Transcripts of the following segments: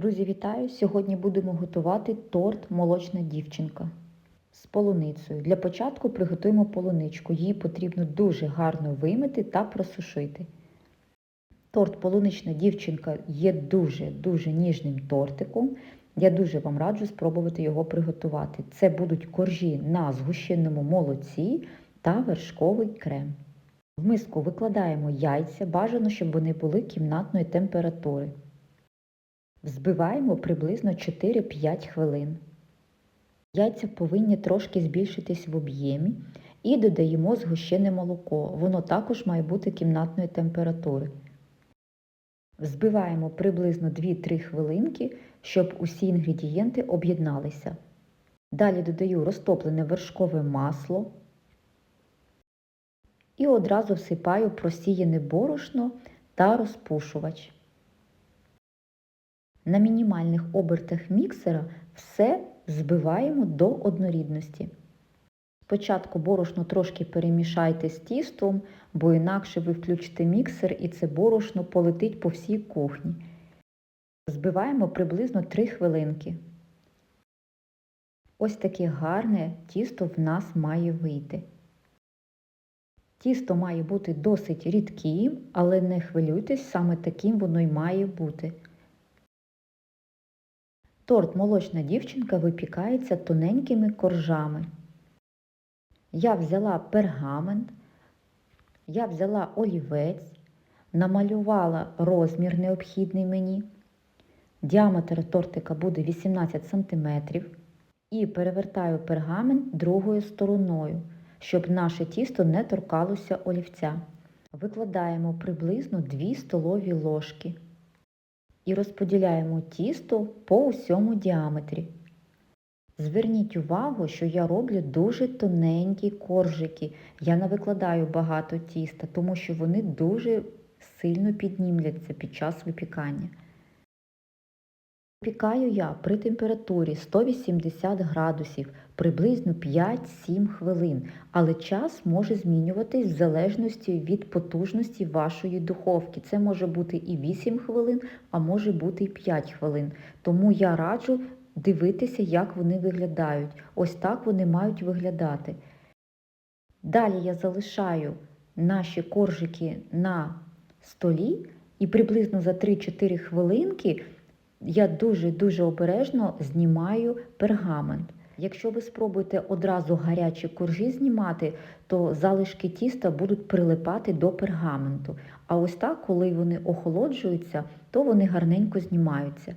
Друзі, вітаю! Сьогодні будемо готувати торт Молочна дівчинка з полуницею. Для початку приготуємо полуничку. Її потрібно дуже гарно вимити та просушити. Торт Полунична дівчинка є дуже-дуже ніжним тортиком. Я дуже вам раджу спробувати його приготувати. Це будуть коржі на згущеному молоці та вершковий крем. В миску викладаємо яйця, бажано, щоб вони були кімнатної температури. Взбиваємо приблизно 4-5 хвилин. Яйця повинні трошки збільшитись в об'ємі і додаємо згущене молоко. Воно також має бути кімнатної температури. Взбиваємо приблизно 2-3 хвилинки, щоб усі інгредієнти об'єдналися. Далі додаю розтоплене вершкове масло і одразу всипаю просіяне борошно та розпушувач. На мінімальних обертах міксера все збиваємо до однорідності. Спочатку борошно трошки перемішайте з тістом, бо інакше ви включите міксер і це борошно полетить по всій кухні. Збиваємо приблизно 3 хвилинки. Ось таке гарне тісто в нас має вийти. Тісто має бути досить рідким, але не хвилюйтесь, саме таким воно й має бути. Торт молочна дівчинка випікається тоненькими коржами. Я взяла пергамент, я взяла олівець, намалювала розмір необхідний мені. Діаметр тортика буде 18 см і перевертаю пергамент другою стороною, щоб наше тісто не торкалося олівця. Викладаємо приблизно 2 столові ложки і розподіляємо тісто по усьому діаметрі. Зверніть увагу, що я роблю дуже тоненькі коржики. Я не викладаю багато тіста, тому що вони дуже сильно піднімляться під час випікання. Випікаю я при температурі 180 градусів приблизно 5-7 хвилин, але час може змінюватись в залежності від потужності вашої духовки. Це може бути і 8 хвилин, а може бути і 5 хвилин. Тому я раджу дивитися, як вони виглядають. Ось так вони мають виглядати. Далі я залишаю наші коржики на столі і приблизно за 3-4 хвилинки я дуже-дуже обережно знімаю пергамент. Якщо ви спробуєте одразу гарячі коржі знімати, то залишки тіста будуть прилипати до пергаменту. А ось так, коли вони охолоджуються, то вони гарненько знімаються.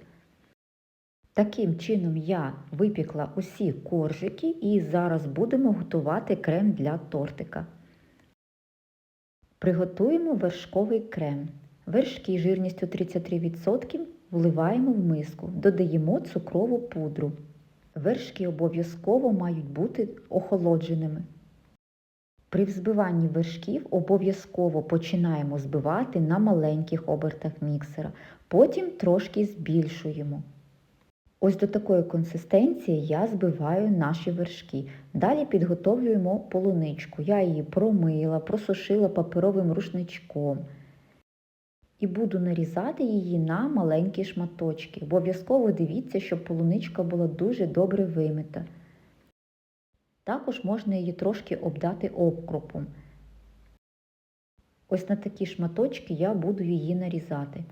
Таким чином я випікла усі коржики і зараз будемо готувати крем для тортика. Приготуємо вершковий крем. Вершки жирністю 33% вливаємо в миску, додаємо цукрову пудру. Вершки обов'язково мають бути охолодженими. При взбиванні вершків обов'язково починаємо збивати на маленьких обертах міксера, потім трошки збільшуємо. Ось до такої консистенції я збиваю наші вершки. Далі підготовлюємо полуничку. Я її промила, просушила паперовим рушничком. І буду нарізати її на маленькі шматочки. Обов'язково дивіться, щоб полуничка була дуже добре вимита. Також можна її трошки обдати обкропом. Ось на такі шматочки я буду її нарізати.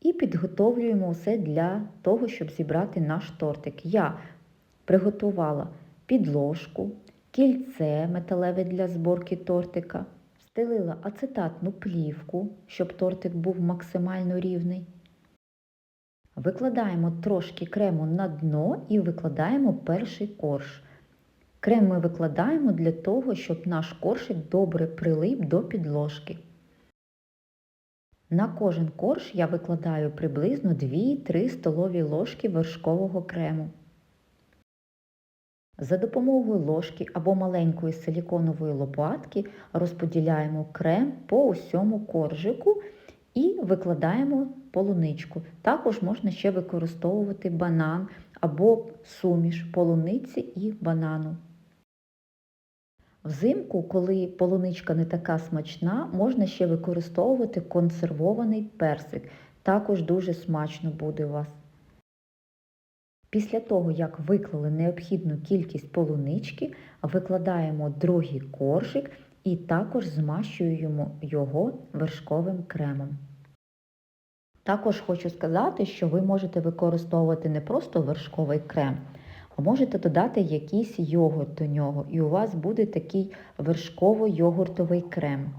І підготовлюємо все для того, щоб зібрати наш тортик. Я приготувала підложку, кільце металеве для зборки тортика, стелила ацетатну плівку, щоб тортик був максимально рівний. Викладаємо трошки крему на дно і викладаємо перший корж. Крем ми викладаємо для того, щоб наш коршик добре прилип до підложки. На кожен корж я викладаю приблизно 2-3 столові ложки вершкового крему. За допомогою ложки або маленької силіконової лопатки розподіляємо крем по усьому коржику і викладаємо полуничку. Також можна ще використовувати банан або суміш полуниці і банану. Взимку, коли полуничка не така смачна, можна ще використовувати консервований персик. Також дуже смачно буде у вас. Після того, як виклали необхідну кількість полунички, викладаємо другий коржик і також змащуємо його вершковим кремом. Також хочу сказати, що ви можете використовувати не просто вершковий крем, а можете додати якийсь йогурт до нього, і у вас буде такий вершково-йогуртовий крем.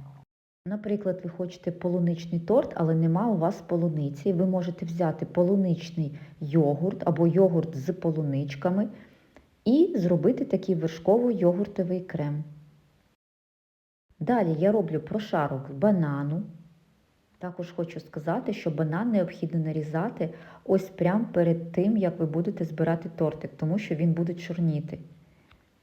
Наприклад, ви хочете полуничний торт, але нема у вас полуниці. Ви можете взяти полуничний йогурт або йогурт з полуничками і зробити такий вершково-йогуртовий крем. Далі я роблю прошарок банану. Також хочу сказати, що банан необхідно нарізати ось прямо перед тим, як ви будете збирати тортик, тому що він буде чорніти.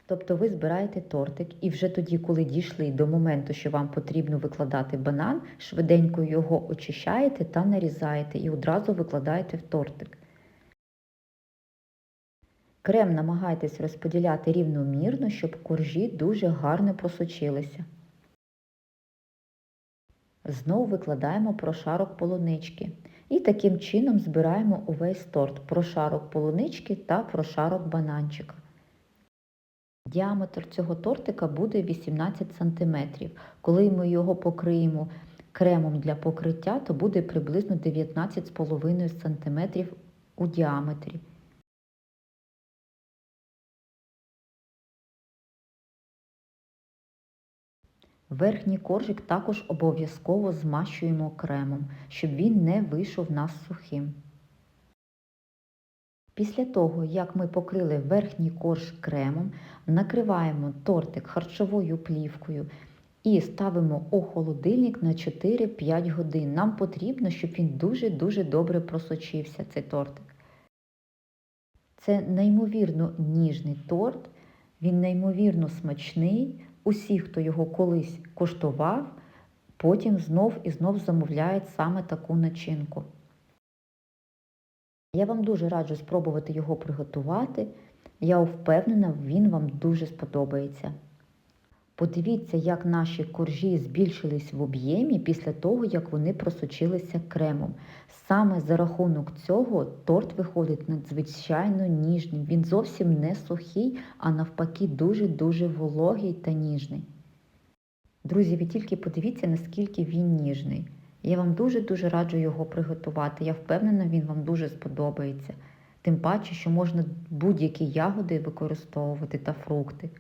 Тобто ви збираєте тортик і вже тоді, коли дійшли до моменту, що вам потрібно викладати банан, швиденько його очищаєте та нарізаєте і одразу викладаєте в тортик. Крем намагайтесь розподіляти рівномірно, щоб коржі дуже гарно просочилися. Знову викладаємо прошарок полунички. І таким чином збираємо увесь торт прошарок полунички та прошарок бананчика. Діаметр цього тортика буде 18 см. Коли ми його покриємо кремом для покриття, то буде приблизно 19,5 см у діаметрі. Верхній коржик також обов'язково змащуємо кремом, щоб він не вийшов нас сухим. Після того, як ми покрили верхній корж кремом, накриваємо тортик харчовою плівкою і ставимо у холодильник на 4-5 годин. Нам потрібно, щоб він дуже-дуже добре просочився, цей тортик. Це неймовірно ніжний торт, він неймовірно смачний. Усі, хто його колись коштував, потім знов і знов замовляють саме таку начинку. Я вам дуже раджу спробувати його приготувати. Я впевнена, він вам дуже сподобається. Подивіться, як наші коржі збільшились в об'ємі після того, як вони просочилися кремом. Саме за рахунок цього торт виходить надзвичайно ніжним. Він зовсім не сухий, а навпаки, дуже-дуже вологий та ніжний. Друзі, ви тільки подивіться, наскільки він ніжний. Я вам дуже-дуже раджу його приготувати. Я впевнена, він вам дуже сподобається. Тим паче, що можна будь-які ягоди використовувати та фрукти.